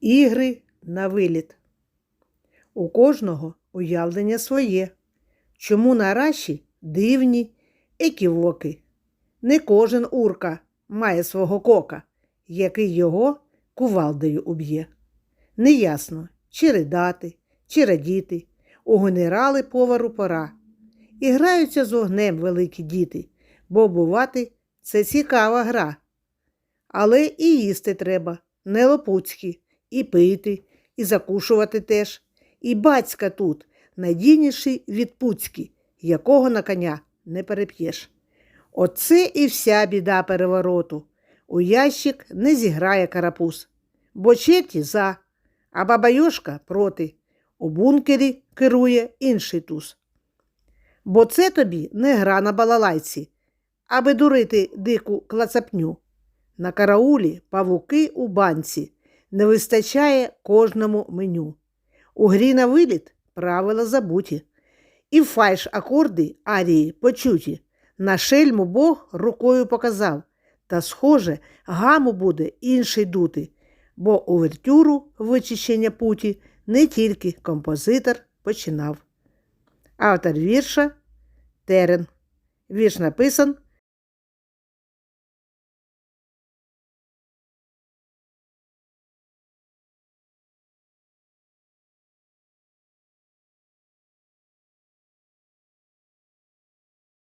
Ігри на виліт. У кожного уявлення своє. Чому нараші дивні еківоки? Не кожен урка має свого кока, який його кувалдою уб'є. Неясно, чи ридати, чи радіти. У генерали повару пора. І граються з огнем великі діти, бо бувати це цікава гра. Але і їсти треба, не лопуцькі, і пити, і закушувати теж. І батька тут надійніший від пуцьки, якого на коня не переп'єш. Оце і вся біда перевороту. У ящик не зіграє карапуз, бо черті за, а баба Йошка проти. У бункері керує інший туз. Бо це тобі не гра на балалайці, аби дурити дику клацапню. На караулі павуки у банці не вистачає кожному меню. У грі на виліт правила забуті. І фальш акорди арії почуті. На шельму Бог рукою показав, та, схоже, гаму буде інший дути, бо увертюру вичищення путі не тільки композитор починав. Автор вірша Терен. Вірш написан